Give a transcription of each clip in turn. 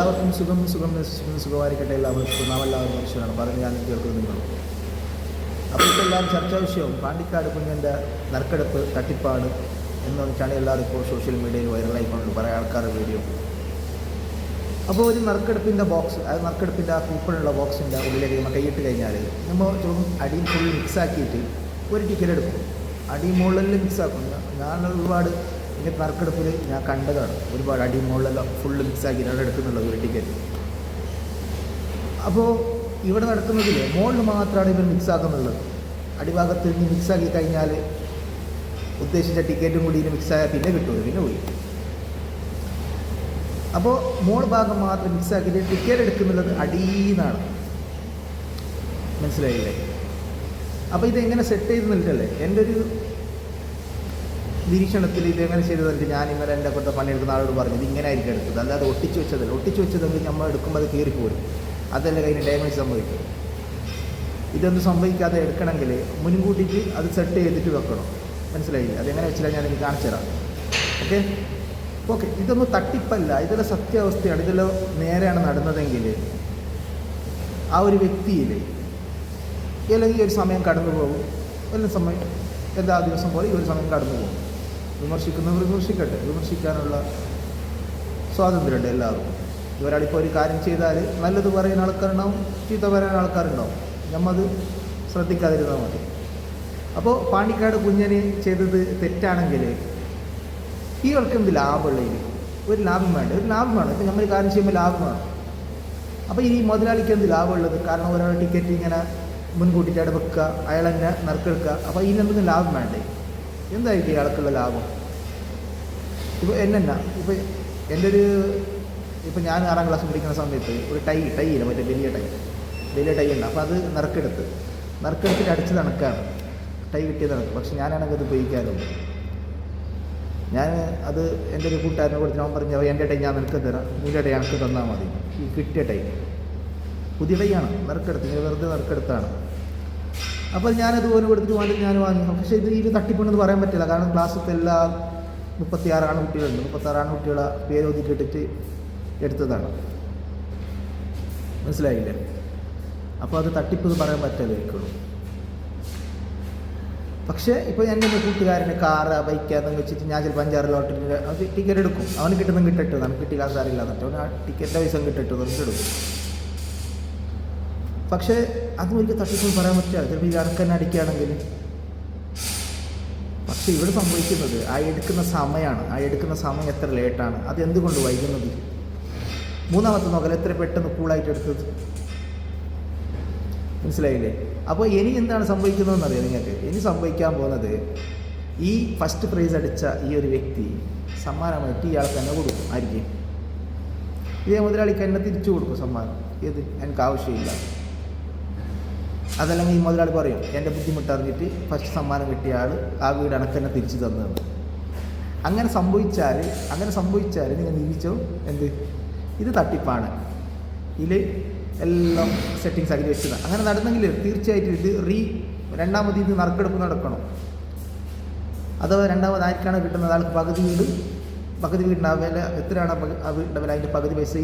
എല്ലാവർക്കും സുഖം സുഖം സുഖം സുഖമായിരിക്കട്ടെ. എല്ലാവർക്കും നാം എല്ലാവരും മനുഷ്യരാണ്. പറഞ്ഞ് ഞാൻ കേൾക്കുന്നു അപ്പോൾ ഇതെല്ലാം ചർച്ചാ വിഷയവും പാണ്ടിക്കാട് കുഞ്ഞന്റെ നറുക്കെടുപ്പ് തട്ടിപ്പാട് എന്ന് പറഞ്ഞിട്ടാണ് എല്ലാവരും ഇപ്പോൾ സോഷ്യൽ മീഡിയയിൽ വൈറലായിക്കൊണ്ട് കുറേ ആൾക്കാരുടെ വീഡിയോ അപ്പോൾ ഒരു നറുക്കെടുപ്പിന്റെ ബോക്സ് അത് നറുക്കെടുപ്പിന്റെ ആ കൂപ്പണുള്ള ബോക്സിന്റെ ഉള്ളിലേക്ക് നമ്മൾ കൈയിട്ട് കഴിഞ്ഞാൽ നമ്മൾ ചിലപ്പം അടിയും ഫുൾ മിക്സാക്കിയിട്ട് ഒരു ടിക്കറ്റ് എടുക്കും. അടിയും മുകളിൽ മിക്സ് ആക്കും. ഞാൻ- ഞാൻ ഒരുപാട് എന്റെ പറക്കെടുപ്പിൽ ഞാൻ കണ്ടതാണ്. ഒരുപാട് അടിമുകളിലെല്ലാം മുകളിലെല്ലാം ഫുള്ള് മിക്സ് ആക്കിയിട്ടാണ് എടുക്കുന്നുള്ളത് ഒരു ടിക്കറ്റ് അപ്പോൾ ഇവിടെ നടക്കുന്നതിൽ മുകളിൽ മാത്രമാണ് ഇവർ മിക്സ് ആക്കുന്നുള്ളത്. അടിഭാഗത്ത് മിക്സ് ആക്കി കഴിഞ്ഞാൽ ഉദ്ദേശിച്ച ടിക്കറ്റും കൂടി മിക്സ് ആയാൽ പിന്നെ കിട്ടുമല്ലോ പിന്നെ പോയി. അപ്പോൾ മോൾ ഭാഗം മാത്രം മിക്സ് ആക്കി ടിക്കറ്റ് എടുക്കുന്നുള്ളത് അടീന്നാണ് മനസ്സിലായില്ലേ? അപ്പോൾ ഇതെങ്ങനെ സെറ്റ് ചെയ്ത് നിൽക്കല്ലേ? എന്റെ ഒരു നിരീക്ഷണത്തിൽ എങ്ങനെ തന്നിട്ട് ഞാൻ ഇന്നലെ എന്റെ കൂടെ പണിയെടുക്കുന്ന ആളോട് പറഞ്ഞു ഇത് ഇങ്ങനെ ആയിരിക്കും എടുത്തത്. അല്ലാതെ ഒട്ടിച്ച് വെച്ചതല്ല. ഒട്ടിച്ച് വെച്ചതെങ്കിൽ നമ്മൾ എടുക്കുമ്പോൾ അത് കീറിപ്പോരും അതല്ലേ കയ്യിൽ ഡാമേജ് സംഭവിക്കും. ഇതൊന്നും സംഭവിക്കാതെ എടുക്കണമെങ്കിൽ മുൻകൂട്ടിയിട്ട് അത് സെറ്റ് ചെയ്തിട്ട് വെക്കണം. മനസ്സിലായില്ലേ? അതെങ്ങനെ വെച്ചാൽ ഞാൻ എനിക്ക് കാണിച്ചു തരാം. ഓക്കെ? ഓക്കെ ഇതൊന്നും തട്ടിപ്പല്ല. ഇതെല്ലാം സത്യാവസ്ഥയാണ്. ഇതെല്ലാം നേരെയാണ് നടന്നതെങ്കിൽ ആ ഒരു വ്യക്തിയിൽ അല്ലെങ്കിൽ ഒരു സമയം കടന്നു പോകും എല്ലാ സമയം എല്ലാ ദിവസം പോലെ ഈ ഒരു സമയം കടന്നു പോകും വിമർശിക്കുന്നവർ വിമർശിക്കട്ടെ. വിമർശിക്കാനുള്ള സ്വാതന്ത്ര്യമുണ്ട് എല്ലാവർക്കും. ഇവരാളിപ്പോൾ ഒരു കാര്യം ചെയ്താൽ നല്ലത് പറയുന്ന ആൾക്കാരുണ്ടാവും ചീത്ത പറയാൻ ആൾക്കാരുണ്ടാവും. നമ്മത് ശ്രദ്ധിക്കാതിരുന്നാൽ മതി. അപ്പോൾ പാണ്ടിക്കാട് കുഞ്ഞന് ചെയ്തത് തെറ്റാണെങ്കിൽ ഇവർക്ക് എന്ത് ഇനി? ഒരു ലാഭം വേണ്ട. ഒരു ലാഭം വേണം. ഇപ്പം നമ്മൾ കാര്യം ചെയ്യുമ്പോൾ ലാഭമാണ് അപ്പോൾ ഈ മുതലാളിക്ക് എന്ത് ലാഭമുള്ളത് കാരണം ഒരാൾ ടിക്കറ്റ് ഇങ്ങനെ മുൻകൂട്ടിയിട്ട് വെക്കുക അയാൾ തന്നെ നറുക്കെടുക്കുക അപ്പോൾ ഇതിനെന്തെങ്കിലും ലാഭം വേണ്ടേ? എന്തായിരിക്കും ഇയാൾക്കുള്ള ലാഭം? ഇപ്പോൾ എന്നെന്നാ? ഇപ്പോൾ എന്റെ ഒരു ഇപ്പോൾ ഞാൻ ആറാം ക്ലാസ് പഠിക്കുന്ന സമയത്ത് ഒരു ടൈ ടൈ ഇല്ല മറ്റേ വലിയ ടൈ. വലിയ ടൈ ഉണ്ട്. അപ്പോൾ അത് നറുക്കെടുത്ത്. നറുക്കെടുത്തിട്ട് അടിച്ച് നടക്കാണ് ടൈ കിട്ടിയത് നടക്കും പക്ഷെ ഞാനാണെങ്കിൽ അത് ഉപയോഗിക്കാറുണ്ട് ഞാൻ അത് എന്റെ ഒരു കൂട്ടുകാരനെ കൊടുത്ത് അവൻ പറഞ്ഞു എന്റെ ടൈ ഞാൻ നിനക്ക് തരാം. നിന്റെ ടൈ എനിക്ക് തന്നാൽ മതി. ഈ കിട്ടിയ ടൈ. പുതിയ ടൈയാണ് നറുക്കെടുത്ത്. ഇങ്ങനെ വെറുതെ നറുക്കെടുത്താണ്. അപ്പോൾ ഞാനത് ഓരോ കൊടുത്തിട്ട് വാങ്ങി ഞാൻ വാങ്ങി. പക്ഷേ ഇത് ഇത് തട്ടിപ്പുണ്ടെന്ന് പറയാൻ പറ്റില്ല. കാരണം ക്ലാസ്സിലത്തെ എല്ലാ മുപ്പത്തി ആറാണ് കുട്ടികളുണ്ട്. മുപ്പത്തി ആറാണ് കുട്ടികളെ പേര് ഒതുക്കിയിട്ടിട്ട് എടുത്തതാണ്. മനസ്സിലായില്ലേ? അപ്പോൾ അത് തട്ടിപ്പ് എന്ന് പറയാൻ പറ്റാതിരിക്കുള്ളൂ പക്ഷേ ഇപ്പോൾ ഞാൻ എന്റെ കൂട്ടുകാരന് കാറ് ബൈക്ക് അതൊക്കെ വെച്ചിട്ട് ഞാൻ ചിലപ്പോൾ അഞ്ചാറ് ലോട്ടറിന്റെ ടിക്കറ്റ് എടുക്കും. അവന് കിട്ടുന്ന കിട്ടട്ടെ നമുക്ക് കിട്ടിയില്ലാത്ത അറിയില്ല എന്നിട്ട് അവന് ആ ടിക്കറ്റിന്റെ പൈസ കിട്ടട്ടെ എന്നിട്ട് എടുക്കും. പക്ഷേ അതും എനിക്ക് തട്ടിപ്പോൾ പറയാൻ പറ്റില്ല. ചിലപ്പോൾ ഈ അടക്കന്നെ അടിക്കുകയാണെങ്കിൽ. പക്ഷേ ഇവിടെ സംഭവിക്കുന്നത് ആ എടുക്കുന്ന സമയമാണ് ആ എടുക്കുന്ന സമയം എത്ര ലേറ്റാണ്. അത് എന്തുകൊണ്ട് വൈകുന്നത്? മൂന്നാമത്തെ നോക്കൽ എത്ര പെട്ടെന്ന് കൂളായിട്ട് എടുത്തത്? മനസ്സിലായില്ലേ? അപ്പോൾ ഇനി എന്താണ് സംഭവിക്കുന്നതെന്ന് അറിയാം നിങ്ങൾക്ക്? ഇനി സംഭവിക്കാൻ പോകുന്നത് ഈ ഫസ്റ്റ് പ്രൈസ് അടിച്ച ഈ ഒരു വ്യക്തി സമ്മാനമായിട്ട് ഇയാൾക്ക് തന്നെ കൊടുക്കും. ആയിരിക്കും. ഇതേ മുതലാളിക്ക് എന്നെ തിരിച്ചു കൊടുക്കും സമ്മാനം. ഏത്? എനിക്ക് ആവശ്യമില്ല. അതല്ലെങ്കിൽ ഈ മുതലാളി പറയും. എന്റെ ബുദ്ധിമുട്ടറിഞ്ഞിട്ട് ഫസ്റ്റ് സമ്മാനം കിട്ടിയ ആൾ ആ വീട് അണക്കെന്നെ തിരിച്ചു തന്നതെന്ന് അങ്ങനെ സംഭവിച്ചാൽ അങ്ങനെ സംഭവിച്ചാൽ നിങ്ങൾ നിരീക്ഷിച്ചോ എന്ത്? ഇത് തട്ടിപ്പാണ്. ഇതിൽ എല്ലാം സെറ്റിങ്സ് ആക്കി വെച്ചത്. അങ്ങനെ നടന്നെങ്കിൽ തീർച്ചയായിട്ടും ഇത് റീ രണ്ടാമത് ഇത് നറുക്കെടുപ്പ് നടക്കണം. അഥവാ രണ്ടാമത് ആർക്കാണ് കിട്ടുന്നത്? ആൾക്ക് പകുതി വീട് പകുതി വീടിന്റെ ആ വില എത്രയാണ് ആ വീടിന്റെ വില? അതിന്റെ പകുതി പൈസ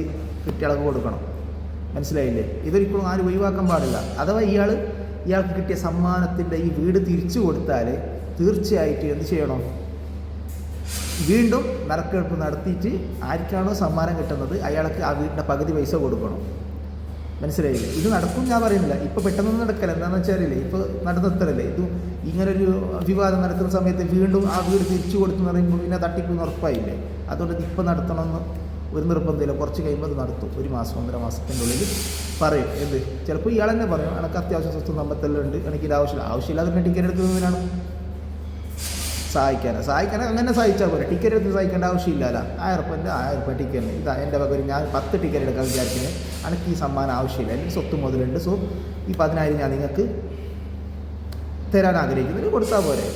കിട്ടിയ അളവ് കൊടുക്കണം. മനസ്സിലായില്ലേ? ഇതൊരിക്കലും ആരും ഒഴിവാക്കാൻ പാടില്ല. അഥവാ ഇയാൾ ഇയാൾക്ക് കിട്ടിയ സമ്മാനത്തിന്റെ ഈ വീട് തിരിച്ചു കൊടുത്താൽ തീർച്ചയായിട്ടും എന്ത് ചെയ്യണം? വീണ്ടും നറുക്കെടുപ്പ് നടത്തിയിട്ട് ആർക്കാണോ സമ്മാനം കിട്ടുന്നത് അയാൾക്ക് ആ വീടിന്റെ പകുതി പൈസ കൊടുക്കണം. മനസ്സിലായില്ലേ? ഇത് നടക്കും ഞാൻ പറയുന്നില്ല. ഇപ്പോൾ പെട്ടെന്നൊന്നും നടക്കല എന്താണെന്ന് വെച്ചാലേ ഇപ്പോൾ നടന്നെത്തരല്ലേ ഇത് ഇങ്ങനൊരു വിവാദം നടത്തുന്ന സമയത്ത് വീണ്ടും ആ വീട് തിരിച്ചു കൊടുത്തു എന്ന് പറയുമ്പോൾ പിന്നെ തട്ടിപ്പ് ഉറപ്പായില്ലേ? അതുകൊണ്ട് ഇപ്പം നടത്തണമെന്ന് ഒരു നിർബന്ധമില്ല. കുറച്ച് കഴിയുമ്പോൾ അത് നടത്തും. ഒരു മാസം ഒന്നര മാസത്തിന്റെ ഉള്ളിൽ പറയും. എന്ത്? ചിലപ്പോൾ ഇയാൾ തന്നെ പറയും എനിക്ക് അത്യാവശ്യം സ്വസ്ഥ സമ്പത്തെല്ലാം ഉണ്ട് എനിക്ക് ഇത് ആവശ്യമില്ല. ആവശ്യമില്ലാതെ പിന്നെ ടിക്കറ്റ് എടുക്കുന്നതിനാണ് സഹായിക്കാനാണ് സഹായിക്കാൻ അങ്ങനെ സഹായിച്ചാൽ പോലെ ടിക്കറ്റ് എടുത്ത് സഹായിക്കേണ്ട ആവശ്യമില്ലല്ല. ആയിരം റുപ്യന്റെ ആയിരം റുപ്യ ടിക്കറ്റ് ഇതാ എന്റെ പകരം ഞാൻ പത്ത് ടിക്കറ്റ് എടുക്കാൻ വിചാരിക്കുന്നത് എനിക്ക് ഈ സമ്മാനം ആവശ്യമില്ല. എനിക്ക് സ്വത്ത് മുതലുണ്ട്. സോ ഈ പതിനായിരം ഞാൻ നിങ്ങൾക്ക് തരാൻ ആഗ്രഹിക്കുന്നതിന് കൊടുത്താൽ പോരെ.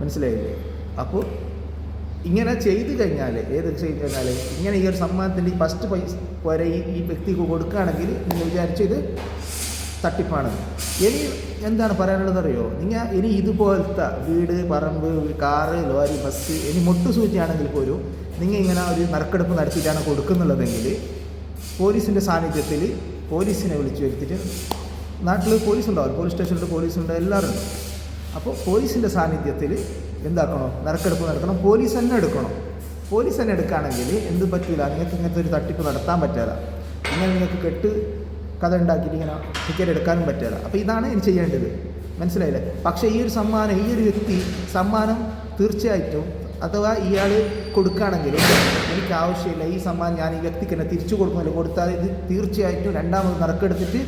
മനസ്സിലായില്ലേ? അപ്പോൾ ഇങ്ങനെ ചെയ്തു കഴിഞ്ഞാൽ ഏത് ചെയ്ത് കഴിഞ്ഞാൽ ഇങ്ങനെ ഈ ഒരു സമ്മാനത്തിന്റെ ഈ ഫസ്റ്റ് പൈസ വരെ ഈ ഈ വ്യക്തിക്ക് കൊടുക്കുകയാണെങ്കിൽ നിങ്ങൾ വിചാരിച്ചു ഇത് തട്ടിപ്പാണ്. ഇനി എന്താണ് പറയാനുള്ളത് അറിയോ നിങ്ങൾ ഇനി ഇതുപോലത്തെ വീട് പറമ്പ് കാറ് ലോറി ബസ് ഇനി മുട്ടുസൂചിയാണെങ്കിൽ പോലും നിങ്ങൾ ഇങ്ങനെ ഒരു നറുക്കെടുപ്പ് നടത്തിയിട്ടാണ് കൊടുക്കുന്നുള്ളതെങ്കിൽ പോലീസിന്റെ സാന്നിധ്യത്തിൽ പോലീസിനെ വിളിച്ചു വരുത്തിയിട്ട് നാട്ടിൽ പോലീസ് ഉണ്ടാവും പോലീസ് സ്റ്റേഷനിൽ പോലീസ് ഉണ്ട് എല്ലാവരും അപ്പോൾ പോലീസിന്റെ സാന്നിധ്യത്തിൽ എന്താക്കണം? നറുക്കെടുപ്പ് നടത്തണം. പോലീസ് തന്നെ എടുക്കണം? പോലീസ് തന്നെ എടുക്കുകയാണെങ്കിൽ എന്ത് പറ്റില്ല നിങ്ങൾക്ക് ഇങ്ങനത്തെ ഒരു തട്ടിപ്പ് നടത്താൻ പറ്റില്ല ഇങ്ങനെ നിങ്ങൾക്ക് കെട്ട് കഥ ഉണ്ടാക്കിയിട്ട് ഇങ്ങനെ ടിക്കറ്റ് എടുക്കാനും പറ്റില്ല അപ്പോൾ ഇതാണ് ഇനി ചെയ്യേണ്ടത്. മനസ്സിലായില്ലേ? പക്ഷേ ഈ ഒരു സമ്മാനം ഈ ഒരു വ്യക്തി സമ്മാനം തീർച്ചയായിട്ടും അഥവാ ഇയാൾ കൊടുക്കുകയാണെങ്കിൽ എനിക്ക് ആവശ്യമില്ല. ഈ സമ്മാനം ഞാൻ ഈ വ്യക്തിക്ക് തന്നെ തിരിച്ചു കൊടുക്കുന്നില്ല കൊടുത്താൽ ഇത് തീർച്ചയായിട്ടും രണ്ടാമത് നറുക്കെടുത്തിട്ട്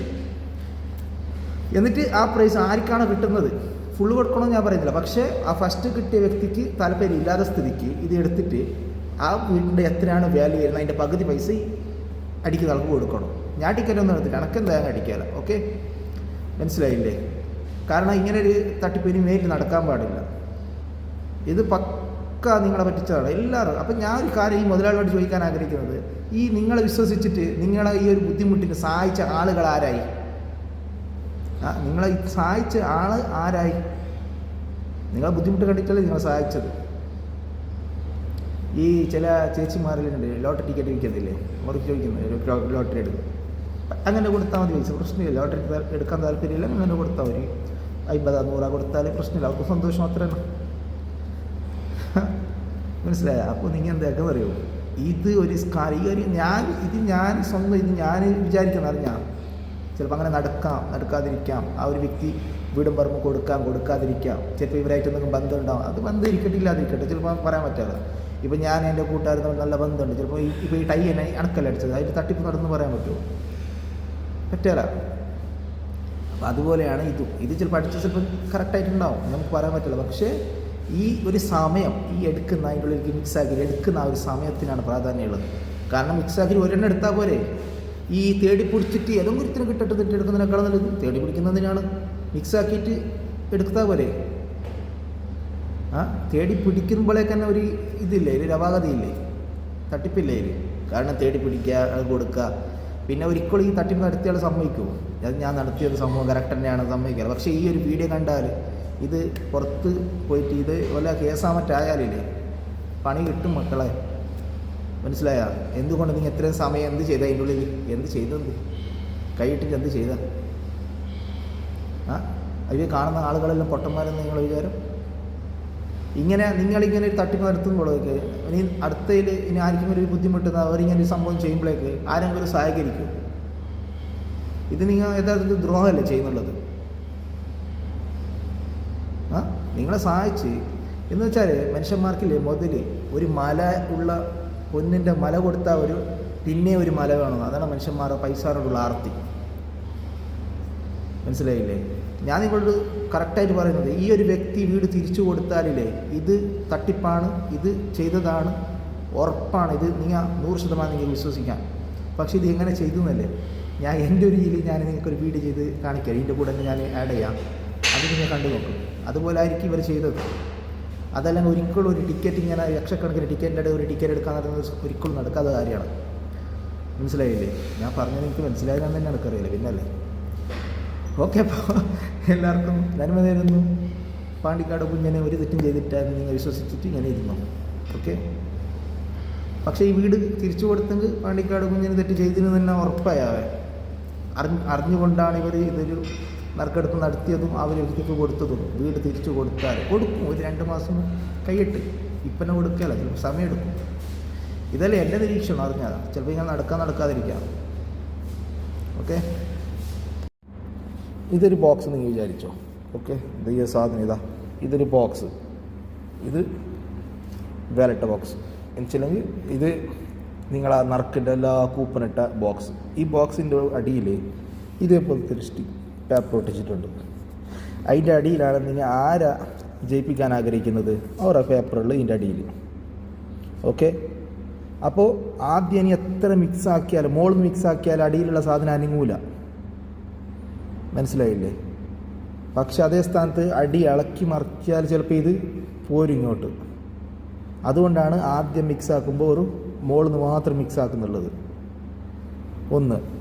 എന്നിട്ട് ആ പ്രൈസ് ആർക്കാണ് കിട്ടുന്നത്? ഫുള്ള് കൊടുക്കണമെന്ന് ഞാൻ പറയുന്നില്ല. പക്ഷേ ആ ഫസ്റ്റ് കിട്ടിയ വ്യക്തിക്ക് താല്പര്യം ഇല്ലാത്ത സ്ഥിതിക്ക് ഇത് എടുത്തിട്ട് ആ വീടിന്റെ എത്രയാണ് വാല്യൂ വരുന്നത് അതിന്റെ പകുതി പൈസ അടിക്കുന്ന ആൾക്ക് കൊടുക്കണം. ഞാൻ ടിക്കറ്റ് ഒന്നും എടുത്തില്ല കണക്കെന്തായാലും അടിക്കാല ഓക്കെ മനസ്സിലായില്ലേ? കാരണം ഇങ്ങനെ ഒരു തട്ടിപ്പ് ഇനി നടക്കാൻ പാടില്ല. ഇത് പക്ക നിങ്ങളെ പറ്റിച്ചതാണ്. എല്ലാവരും അപ്പം ഞാൻ ഒരു കാര്യം ഈ മുതലാളിയോട് ചോദിക്കാൻ ആഗ്രഹിക്കുന്നത്. ഈ നിങ്ങളെ വിശ്വസിച്ചിട്ട് നിങ്ങളെ ഈ ഒരു ബുദ്ധിമുട്ടിന് സഹായിച്ച ആളുകൾ ആരായി? നിങ്ങളെ സഹായിച്ച ആൾ ആരായി? നിങ്ങളെ ബുദ്ധിമുട്ട് കണ്ടിട്ടല്ലേ നിങ്ങളെ സഹായിച്ചത്? ഈ ചില ചേച്ചിമാരിലുണ്ട് ലോട്ടറി ടിക്കറ്റ് വിൽക്കത്തില്ലേ അവർക്ക് ചോദിക്കുന്നത് ലോട്ടറി എടുക്കും. അങ്ങനെ കൊടുത്താൽ മതി ചോദിച്ചു പ്രശ്നമില്ല. ലോട്ടറി എടുക്കാൻ താല്പര്യമില്ല അങ്ങനെ കൊടുത്താൽ മതി. അമ്പതാ നൂറാ കൊടുത്താൽ പ്രശ്നമില്ല. അവർക്ക് സന്തോഷം അത്രയാണ് മനസ്സിലായ? അപ്പോൾ നിങ്ങൾ എന്തൊക്കെ പറയുമോ ഇത് ഒരു കാര്യം ഒരു ഞാൻ ഇത് ഞാൻ സ്വന്തം ഇത് ഞാൻ വിചാരിക്കുന്ന അറിഞ്ഞാൽ ചിലപ്പോൾ അങ്ങനെ നടക്കാം നടക്കാതിരിക്കാം. ആ ഒരു വ്യക്തി വീടും പറമ്പ് കൊടുക്കാം കൊടുക്കാതിരിക്കാം. ചിലപ്പോൾ ഇവരായിട്ട് എന്തെങ്കിലും ബന്ധം അത് ബന്ധം ഇരിക്കട്ടെ ഇല്ലാതിരിക്കട്ടെ ചിലപ്പോൾ പറയാൻ പറ്റാതെ. ഇപ്പം ഞാൻ എന്റെ കൂട്ടുകാരൻ തമ്മിൽ നല്ല ബന്ധമുണ്ട്. ചിലപ്പോൾ ഈ ഇപ്പോൾ ഈ ടൈ എന്നെ അണക്കല്ല അടിച്ചത്. അതിൽ തട്ടിപ്പ് നടന്ന് പറയാൻ പറ്റുമോ? പറ്റില്ല അപ്പം അതുപോലെയാണ് ഇതും. ഇത് ചിലപ്പോൾ അടിച്ച ചിലപ്പോൾ കറക്റ്റായിട്ടുണ്ടാവും. നമുക്ക് പറയാൻ പറ്റില്ല. പക്ഷേ ഈ ഒരു സമയം ഈ എടുക്കുന്ന അതിന്റെ മിക്സ് ആക്കി എടുക്കുന്ന ആ ഒരു സമയത്തിനാണ് പ്രാധാന്യമുള്ളത് കാരണം മിക്സ് ആക്കി ഒരെണ്ണം എടുത്താൽ പോരെ? ഈ തേടി പിടിച്ചിട്ട് ഏതെങ്കിലും ഒരുത്തിന് കിട്ടിട്ട് തെറ്റെടുക്കുന്നതിനേക്കാളും നല്ലത് തേടി പിടിക്കുന്നതിനാണ് മിക്സ് ആക്കിയിട്ട് എടുത്താൽ പോരെ? ആ തേടി പിടിക്കുമ്പോഴേക്ക് തന്നെ ഒരു ഇതില്ലേ ഒരു രവാഗതിയില്ലേ? തട്ടിപ്പില്ലേ കാരണം തേടി പിടിക്കുക അത് കൊടുക്കുക. പിന്നെ ഒരിക്കലും ഈ തട്ടിപ്പ് നടത്തിയാൽ സമ്മതിക്കുമോ? അത് ഞാൻ നടത്തിയത് സംഭവം കറക്റ്റ് തന്നെയാണ് സമ്മതിക്കുക പക്ഷേ ഈ ഒരു വീഡിയോ കണ്ടാൽ ഇത് പുറത്ത് പോയിട്ട് ഇത് വല്ല കേസാ മറ്റായാലില്ലേ? പണി കിട്ടും മക്കളെ. മനസ്സിലായ? എന്തുകൊണ്ട് നിങ്ങൾ എത്രയും സമയം എന്ത് ചെയ്ത? അതിന്റെ ഉള്ളിൽ എന്ത് ചെയ്തെന്ത് കൈയിട്ടിട്ട് എന്ത് ചെയ്ത? ആ? അതിൽ കാണുന്ന ആളുകളെല്ലാം പൊട്ടന്മാരെന്ന് നിങ്ങൾ വിചാരം? ഇങ്ങനെ നിങ്ങളിങ്ങനെ ഒരു തട്ടിപ്പ് നടത്തുമ്പോഴേക്ക് ഇനി അടുത്തതിൽ ഇനി ആർക്കും ഒരു ബുദ്ധിമുട്ടുന്ന അവരിങ്ങനെ ഒരു സംഭവം ചെയ്യുമ്പോഴേക്ക് ആരെങ്കിലും സഹകരിക്കും. ഇത് നിങ്ങൾ യഥാർത്ഥത്തിൽ ദ്രോഹമല്ലേ ചെയ്യുന്നുള്ളത്? ആ? നിങ്ങളെ സഹായിച്ച്. എന്ന് വെച്ചാൽ മനുഷ്യന്മാർക്കില്ലേ മുതൽ ഒരു മല ഉള്ള പൊന്നിന്റെ മല കൊടുത്ത ഒരു പിന്നെ ഒരു മല വേണം. അതാണ് മനുഷ്യന്മാരുടെ പൈസയോടുള്ള ആർത്തി. മനസ്സിലായില്ലേ? ഞാൻ നിങ്ങളോട് കറക്റ്റായിട്ട് പറയുന്നത് ഈ ഒരു വ്യക്തി വീട് തിരിച്ചു കൊടുത്താലില്ലേ ഇത് തട്ടിപ്പാണ് ഇത് ചെയ്തതാണ് ഉറപ്പാണ് ഇത് നിങ്ങൾ നൂറ് ശതമാനം നിങ്ങൾ വിശ്വസിക്കാം. പക്ഷേ ഇത് എങ്ങനെ ചെയ്തു എന്നല്ലേ ഞാൻ എന്റെ ഒരു രീതിയിൽ ഞാൻ നിങ്ങൾക്കൊരു വീഡിയോ ചെയ്ത് കാണിക്കാം. ഇതിന്റെ കൂടെ ഞാൻ ആഡ് ചെയ്യാം. അത് നിങ്ങൾ കണ്ടു നോക്കും അതുപോലെ ആയിരിക്കും ഇവർ ചെയ്തത്. അതല്ലെങ്കിൽ ഒരിക്കലും ഒരു ടിക്കറ്റ് ഇങ്ങനെ ലക്ഷക്കണക്കിന് ടിക്കറ്റിന്റെ ഒരു ടിക്കറ്റ് എടുക്കാൻ നടന്നത് ഒരിക്കലും നടക്കാത്ത കാര്യമാണ്. മനസ്സിലായില്ലേ? ഞാൻ പറഞ്ഞത് എനിക്ക് മനസ്സിലായതെന്ന് തന്നെ എനിക്കറിയില്ല. പിന്നല്ലേ? ഓക്കെ അപ്പോൾ എല്ലാവർക്കും നന്മ നേരുന്നു. പാണ്ടിക്കാട് കുഞ്ഞിനെ ഒരു തെറ്റും ചെയ്തിട്ടായിരുന്നു നിങ്ങൾ വിശ്വസിച്ചിട്ട് ഇങ്ങനെ ഇരുന്നു. ഓക്കെ? പക്ഷേ ഈ വീട് തിരിച്ചു കൊടുത്തെങ്കിൽ പാണ്ടിക്കാട് കുഞ്ഞിന് തെറ്റ് ചെയ്തിരുന്നു തന്നെ ഉറപ്പായാവേ അറിഞ്ഞ് അറിഞ്ഞുകൊണ്ടാണ് ഇവർ ഇതൊരു നറുക്കെടുപ്പ് നടത്തിയതും അവർ വ്യക്തിക്ക് കൊടുത്തതും. വീട് തിരിച്ചു കൊടുത്താൽ കൊടുക്കും. ഒരു രണ്ട് മാസം കൈയിട്ട്. ഇപ്പം കൊടുക്കുകയല്ല ചിലപ്പോൾ സമയമെടുക്കും ഇതല്ലേ എന്റെ നിരീക്ഷണം അറിഞ്ഞാൽ ചിലപ്പോൾ ഞാൻ നടക്കാൻ നടക്കാതിരിക്കാം. ഓക്കെ? ഇതൊരു ബോക്സ് നിങ്ങൾ വിചാരിച്ചോ? ഓക്കെ? ഈ സാധനം ഇതാ. ഇതൊരു ബോക്സ് ഇത് വാലറ്റ് ബോക്സ് എന്നുവെച്ചില്ലെങ്കിൽ ഇത് നിങ്ങൾ നറുക്കിന്റെ എല്ലാ കൂപ്പണിട്ട ബോക്സ് ഈ ബോക്സിന്റെ അടിയിൽ ഇതേപോലത്തെ ഒരു സ്റ്റിക്ക് പേപ്പർ പൊട്ടിച്ചിട്ടുണ്ട്. അതിന്റെ അടിയിലാണ് നിങ്ങൾ ആരാ ജയിപ്പിക്കാൻ ആഗ്രഹിക്കുന്നത്? ഓരോ പേപ്പറുകൾ ഇതിന്റെ അടിയിൽ. ഓക്കെ അപ്പോൾ ആദ്യം ഇനി എത്ര മിക്സ് ആക്കിയാലും മോളിൽ മിക്സ് ആക്കിയാലും അടിയിലുള്ള സാധനം അനങ്ങൂല. മനസ്സിലായില്ലേ? പക്ഷെ അതേ സ്ഥാനത്ത് അടി ഇളക്കി മറിച്ചാൽ ചിലപ്പോൾ ഇത് പോരും ഇങ്ങോട്ട്. അതുകൊണ്ടാണ് ആദ്യം മിക്സ് ആക്കുമ്പോൾ ഒരു മോളിൽ നിന്ന് മാത്രം മിക്സ് ആക്കുന്നുള്ളത്. ഒന്ന്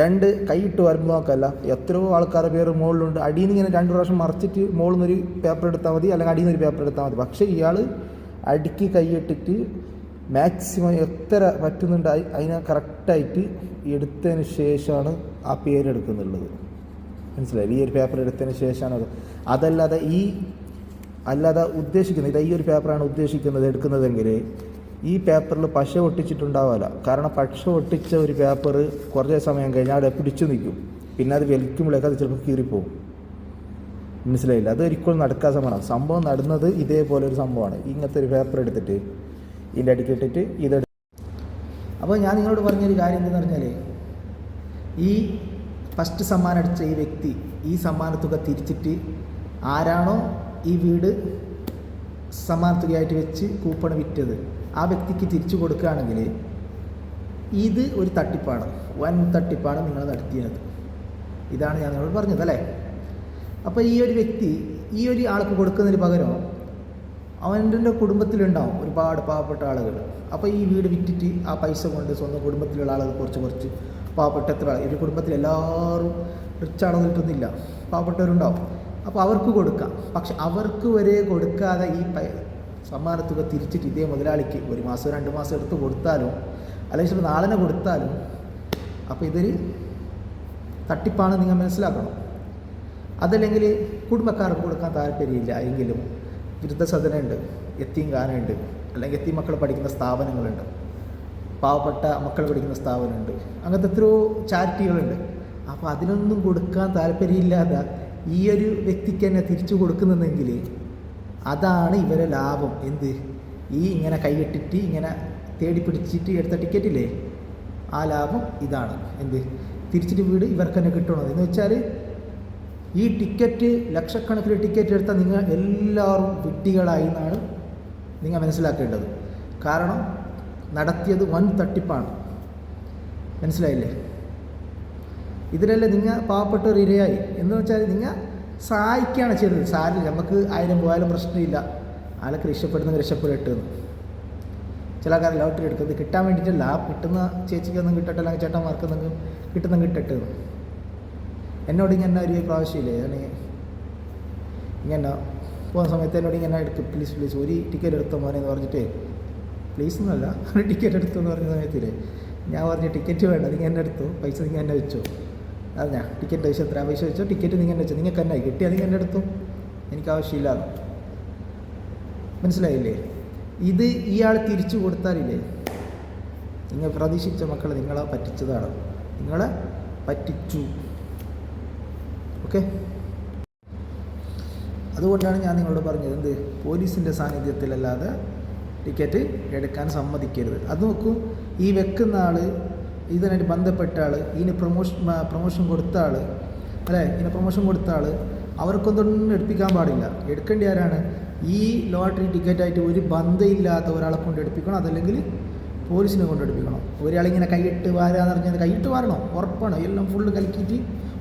രണ്ട് കൈയിട്ട് വരുമ്പോൾ നോക്കല്ല എത്രയോ ആൾക്കാരുടെ പേര് മുകളിലുണ്ട്. അടിയിൽ നിന്ന് ഇങ്ങനെ രണ്ട് പ്രാവശ്യം മറിച്ചിട്ട് മുകളിൽ നിന്നൊരു പേപ്പർ എടുത്താൽ മതി അല്ലെങ്കിൽ അടിയിൽ നിന്ന് ഒരു പേപ്പർ എടുത്താൽ മതി. പക്ഷേ ഇയാൾ അടിക്ക് കൈയിട്ടിട്ട് മാക്സിമം എത്ര പറ്റുന്നുണ്ട് അതിനെ കറക്റ്റായിട്ട് എടുത്തതിന് ശേഷമാണ് ആ പേരെടുക്കുന്നുള്ളത് മനസ്സിലായി? ഈ ഒരു പേപ്പർ എടുത്തതിന് ശേഷമാണ് അത്. അതല്ലാതെ ഈ അല്ലാതെ ഉദ്ദേശിക്കുന്നത് ഇത് ഈ ഒരു പേപ്പറാണ് ഉദ്ദേശിക്കുന്നത് എടുക്കുന്നതെങ്കിൽ ഈ പേപ്പറിൽ പശ ഒട്ടിച്ചിട്ടുണ്ടാവില്ല കാരണം പശ ഒട്ടിച്ച ഒരു പേപ്പർ കുറച്ച് സമയം കഴിഞ്ഞാൽ അവിടെ പിടിച്ചു നിൽക്കും. പിന്നെ അത് വലിക്കുമ്പോഴേക്ക് അത് ചിലപ്പോൾ കീറിപ്പോവും. മനസ്സിലായില്ല? അത് ഒരിക്കലും നടക്കാൻ സമയമാണ്. സംഭവം നടന്നത് ഇതേപോലെ ഒരു സംഭവമാണ്. ഇങ്ങനത്തെ ഒരു പേപ്പർ എടുത്തിട്ട് ഇതിന്റെ അടിക്കിട്ടിട്ട് ഇതെടു അപ്പോൾ ഞാൻ നിങ്ങളോട് പറഞ്ഞൊരു കാര്യം എന്തെന്ന് പറഞ്ഞാൽ ഈ ഫസ്റ്റ് സമ്മാനം അടിച്ച ഈ വ്യക്തി ഈ സമ്മാനത്തുക തിരിച്ചിട്ട് ആരാണോ ഈ വീട് സമ്മാനത്തുകയായിട്ട് വെച്ച് കൂപ്പൺ വിറ്റത് ആ വ്യക്തിക്ക് തിരിച്ചു കൊടുക്കുകയാണെങ്കിൽ ഇത് ഒരു തട്ടിപ്പാണ്. വൻ തട്ടിപ്പാണ് നിങ്ങൾ നടത്തിയത്. ഇതാണ് ഞാൻ നിങ്ങളോട് പറഞ്ഞത് അല്ലേ? അപ്പോൾ ഈ ഒരു വ്യക്തി ഈ ഒരു ആൾക്ക് കൊടുക്കുന്നതിന് പകരം അവന്റെ കുടുംബത്തിലുണ്ടാവും ഒരുപാട് പാവപ്പെട്ട ആളുകൾ. അപ്പോൾ ഈ വീട് വിറ്റിട്ട് ആ പൈസ കൊണ്ട് സ്വന്തം കുടുംബത്തിലുള്ള ആളുകൾ കുറച്ച് കുറച്ച് പാവപ്പെട്ട എത്ര ആൾ? ഒരു കുടുംബത്തിൽ എല്ലാവരും റിച്ച് ആണെന്ന് കിട്ടുന്നില്ല. പാവപ്പെട്ടവരുണ്ടാവും. അപ്പോൾ അവർക്ക് കൊടുക്കാം. പക്ഷെ അവർക്ക് വരെ കൊടുക്കാതെ ഈ സമ്മാനത്തുക തിരിച്ചിട്ട് ഇതേ മുതലാളിക്ക് ഒരു മാസം രണ്ട് മാസം എടുത്ത് കൊടുത്താലും അല്ലെങ്കിൽ ചിലപ്പോൾ നാളെ കൊടുത്താലും അപ്പോൾ ഇതൊരു തട്ടിപ്പാണ് നിങ്ങൾ മനസ്സിലാക്കണം. അതല്ലെങ്കിൽ കുടുംബക്കാർക്ക് കൊടുക്കാൻ താല്പര്യമില്ല. എങ്കിലും വൃദ്ധസദനമുണ്ട് എത്തിങ്കാനുണ്ട് അല്ലെങ്കിൽ എത്തി മക്കൾ പഠിക്കുന്ന സ്ഥാപനങ്ങളുണ്ട് പാവപ്പെട്ട മക്കൾ പഠിക്കുന്ന സ്ഥാപനമുണ്ട് അങ്ങനത്തെ എത്രയോ ചാരിറ്റികളുണ്ട്. അപ്പോൾ അതിനൊന്നും കൊടുക്കാൻ താല്പര്യമില്ലാതെ ഈ ഒരു വ്യക്തിക്ക് തന്നെ തിരിച്ചു കൊടുക്കുന്നെങ്കിൽ അതാണ് ഇവരെ ലാഭം. എന്ത്? ഈ ഇങ്ങനെ കൈയിട്ടിട്ട് ഇങ്ങനെ തേടി പിടിച്ചിട്ട് എടുത്ത ടിക്കറ്റില്ലേ ആ ലാഭം ഇതാണ്. എന്ത്? തിരിച്ചിട്ട് വീട് ഇവർക്ക് തന്നെ കിട്ടണം എന്ന് വെച്ചാൽ ഈ ടിക്കറ്റ് ലക്ഷക്കണക്കിന് ടിക്കറ്റ് എടുത്താൽ നിങ്ങൾ എല്ലാവരും കുട്ടികളായി എന്നാണ് നിങ്ങൾ മനസ്സിലാക്കേണ്ടത്. കാരണം നടത്തിയത് വൻ തട്ടിപ്പാണ്. മനസ്സിലായില്ലേ? ഇതിലല്ലേ നിങ്ങൾ പാവപ്പെട്ടവർ ഇരയായി. എന്ന് വെച്ചാൽ നിങ്ങൾ സഹായിക്കുകയാണ് ചെയ്യുന്നത്. സാരില്ല നമുക്ക് ആയിരം പോയാലും പ്രശ്നമില്ല. ആൾക്ക് രക്ഷപ്പെടുന്ന രക്ഷപ്പെടട്ടെ എന്ന്. ചില ആൾക്കാർ ലോട്ടറി എടുക്കുന്നത് കിട്ടാൻ വേണ്ടിയിട്ടല്ല ആ കിട്ടുന്ന ചേച്ചിക്കൊന്നും കിട്ടട്ടെ അല്ലെങ്കിൽ ചേട്ടന്മാർക്കൊന്നും കിട്ടുന്ന കിട്ടട്ടെ എന്ന്. എന്നോട് ഇങ്ങനെ ഒരു പ്രാവശ്യമില്ലേ ഞാൻ ഇങ്ങനെ പോകുന്ന സമയത്ത് എന്നോട് ഇങ്ങനെ എടുക്കും പ്ലീസ് പ്ലീസ് ഒരു ടിക്കറ്റ് എടുത്തോ മോനെ എന്ന് പറഞ്ഞിട്ട്. പ്ലീസ് എന്നല്ല ഒരു ടിക്കറ്റ് എടുത്തു എന്ന് പറഞ്ഞ സമയത്തില്ലേ ഞാൻ പറഞ്ഞ ടിക്കറ്റ് വേണ്ട നിങ്ങൾ എന്നെ എടുത്തു പൈസ നിങ്ങൾ എന്നെ വെച്ചോ. അറിഞ്ഞാ ടിക്കറ്റ് പൈസ എത്ര? പൈസ വെച്ചോ ടിക്കറ്റ് നിങ്ങൾ വെച്ചോ. നിങ്ങൾക്ക് തന്നെ കിട്ടിയാൽ നിങ്ങൾ എന്റെ എടുത്തു എനിക്ക് ആവശ്യമില്ല. മനസ്സിലായില്ലേ? ഇത് ഇയാൾ തിരിച്ചു കൊടുത്താലില്ലേ? നിങ്ങൾ പ്രതീക്ഷിച്ച മക്കളെ നിങ്ങളെ പറ്റിച്ചതാണ്. നിങ്ങളെ പറ്റിച്ചു. ഓക്കെ അതുകൊണ്ടാണ് ഞാൻ നിങ്ങളോട് പറഞ്ഞത് എന്ത്? പോലീസിന്റെ സാന്നിധ്യത്തിലല്ലാതെ ടിക്കറ്റ് എടുക്കാൻ സമ്മതിക്കരുത്. അത് നോക്കൂ ഈ വെക്കുന്ന ആൾ ഇതിനായിട്ട് ബന്ധപ്പെട്ട ആൾ ഇതിന് പ്രൊമോഷൻ പ്രൊമോഷൻ കൊടുത്ത ആൾ അല്ലേ? ഇതിന് പ്രൊമോഷൻ കൊടുത്ത ആൾ അവർക്കൊന്നും എടുപ്പിക്കാൻ പാടില്ല. എടുക്കേണ്ട ആരാണ്? ഈ ലോട്ടറി ടിക്കറ്റായിട്ട് ഒരു ബന്ധമില്ലാത്ത ഒരാളെ കൊണ്ട് എടുപ്പിക്കണം. അതല്ലെങ്കിൽ പോലീസിനെ കൊണ്ട് എടുപ്പിക്കണം. ഒരാളിങ്ങനെ കൈയിട്ട് വാരാന്ന് പറഞ്ഞാൽ കൈയിട്ട് വാരണോ. ഉറപ്പാണ്. എല്ലാം ഫുള്ള് കലക്കിയിട്ട്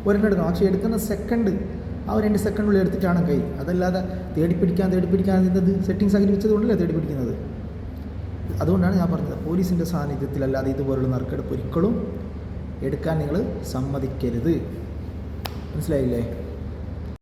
ഒരെണ്ണം എടുക്കണം. പക്ഷേ എടുക്കുന്ന സെക്കൻഡ് ആ രണ്ട് സെക്കൻഡുള്ളിൽ എടുത്തിട്ടാണ് കൈ. അതല്ലാതെ തേടി പിടിക്കാൻ തേടി പിടിക്കാൻ സെറ്റിങ്സ് ആക്കി വെച്ചത് കൊണ്ടല്ലേ തേടി പിടിക്കുന്നത് അതുകൊണ്ടാണ് ഞാൻ പറഞ്ഞത് പോലീസിന്റെ സാന്നിധ്യത്തിലല്ലാതെ ഇതുപോലുള്ള നറുക്കെടുപ്പ് ഒരിക്കലും എടുക്കാൻ നിങ്ങൾ സമ്മതിക്കരുത്. മനസ്സിലായില്ലേ?